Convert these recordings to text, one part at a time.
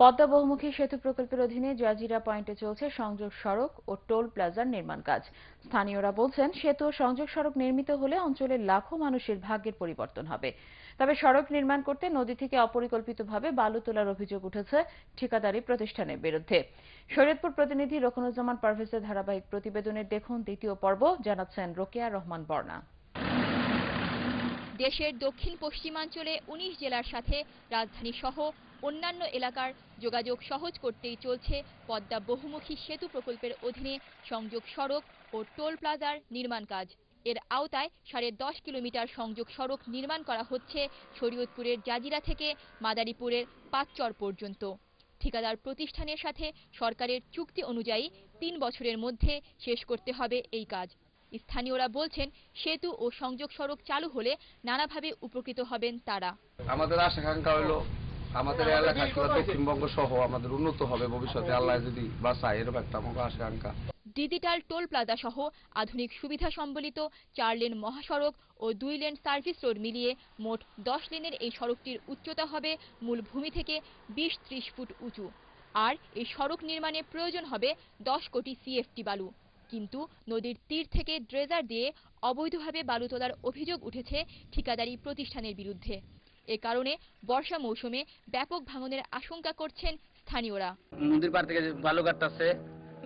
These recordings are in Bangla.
পদ্মা বহুমুখী সেতু প্রকল্পের অধীনে জাজিরা পয়েন্টে চলছে সংযোগ সড়ক ও টোল প্লাজার নির্মাণ কাজ। স্থানীয়রা বলছেন, সেতু ও সংযোগ সড়ক নির্মিত হলে অঞ্চলের লাখো মানুষের ভাগ্যের পরিবর্তন হবে। তবে সড়ক নির্মাণ করতে নদী থেকে অপরিকল্পিতভাবে বালু তোলার অভিযোগ উঠেছে ঠিকাদারি প্রতিষ্ঠানের বিরুদ্ধে। শরীয়তপুর প্রতিনিধি রকনুজ্জামান পারভেজের ধারাবাহিক প্রতিবেদনের দেখুন দ্বিতীয় পর্ব, জানাচ্ছেন রোকেয়া রহমান বর্ণা দেশের দক্ষিণ পশ্চিমাঞ্চলে ১৯ জেলার সাথে রাজধানী সহ অন্যান্য এলাকার যোগাযোগ সহজ করতেই চলছে পদ্মা বহুমুখী সেতু প্রকল্পের অধীনে সংযোগ সড়ক ও টোল প্লাজার নির্মাণ কাজ। এর আওতায় সাড়ে দশ কিলোমিটার সংযোগ সড়ক নির্মাণ করা হচ্ছে শরীয়তপুরের জাজিরা থেকে মাদারীপুরের পাঁচচর পর্যন্ত। ঠিকাদার প্রতিষ্ঠানের সাথে সরকারের চুক্তি অনুযায়ী তিন বছরের মধ্যে শেষ করতে হবে এই কাজ। স্থানীয়রা বলছেন সেতু ও সংযোগ সড়ক চালু হলে নানাভাবে উপকৃত হবেন তারা। আমাদের আশাকাঙ্ক্ষা হলো আমাদের এলাকা দক্ষিণবঙ্গ সহ আমাদের উন্নত হবে ভবিষ্যতে আল্লাহ যদি বাসায় এরকম একটা আমাকে আশাকাঙ্ক্ষা। ডিজিটাল টোল প্লাজা সহ আধুনিক সুবিধা সম্বলিত চার লেন মহাসড়ক ও দুই লেন সার্ভিস রোড মিলিয়ে মোট দশ লেনের এই সড়কটির উচ্চতা হবে মূল ভূমি থেকে বিশ ত্রিশ ফুট উঁচু। আর এই সড়ক নির্মাণে প্রয়োজন হবে দশ কোটি সিএফটি বালু। কিন্তু নদীর তীর থেকে ড্রেজার দিয়ে অবৈধভাবে বালু তোলার অভিযোগ উঠেছে ঠিকাদারি প্রতিষ্ঠানের বিরুদ্ধে। এ কারণে বর্ষা মৌসুমে ব্যাপক ভাঙনের আশঙ্কা করছেন স্থানীয়রা। নদীর পার থেকে বালু কাটতেছে,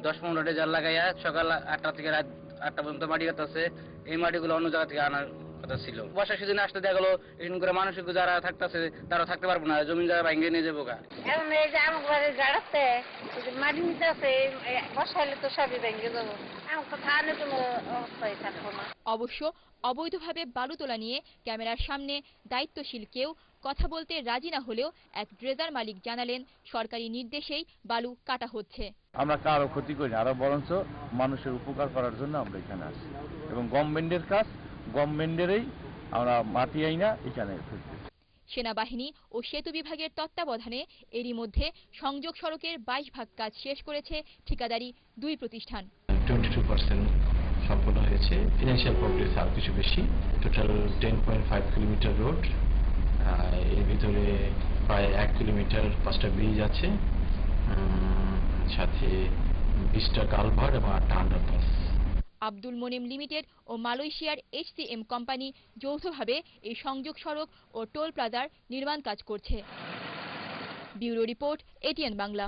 দশ পনেরো জাল লাগাইয়া সকাল আটটা থেকে রাত আটটা পর্যন্ত মাটি কাটতেছে, এই মাটিগুলো অন্য জায়গা থেকে আনার কথা ছিল। বর্ষা সিজনে আসতে দেখা গেলো এরকম করে মানুষ যারা থাকতেছে তারা থাকতে পারব না জমি জায়গা ভাঙিয়ে নিয়ে যাব গা। এখন এই যে আমার ঘরে গাড়াচ্ছে মাটি নিতে আছে বসাইলে তো সবই ভেঙে যাব। অবশ্য অবৈধভাবে বালু তোলা নিয়ে ক্যামেরার সামনে দায়িত্বশীল কেউ কথা বলতে রাজি না হলেও এক ড্রেজার মালিক জানালেন সরকারি নির্দেশেই বালু কাটা হচ্ছে। আমরা কারও ক্ষতি করি না আরও বরঞ্চ মানুষের উপকার করার জন্য আমরা এখানে আসি এবং গভর্নমেন্টের কাজ গভর্নমেন্টেরই আমরা মাটি আইনা এখানে সেনাবাহিনী ও সেতু বিভাগের তত্ত্বাবধানে এরই মধ্যে সংযোগ সড়কের বাইশ ভাগ কাজ শেষ করেছে ঠিকাদারি দুই প্রতিষ্ঠান। টোয়েন্টি টু পার্সেন্ট সম্পন্ন হয়েছে। ফিনান্সিয়াল প্রোগ্রেস আর কিছু বেশি। Total ten point five kilometre রোডের ভিতরে প্রায় এক কিলোমিটার পাঁচটা ব্রিজ আছে। সাথে বিশটা কালভার এবং আটটা আন্ডারপাস আব্দুল মোনেম লিমিটেড ও মালয়েশিয়ার এইচসিএম কোম্পানি যৌথভাবে এই সংযোগ সড়ক ও টোল প্লাজার নির্মাণ কাজ করছে। Bureau report ATN Bangla.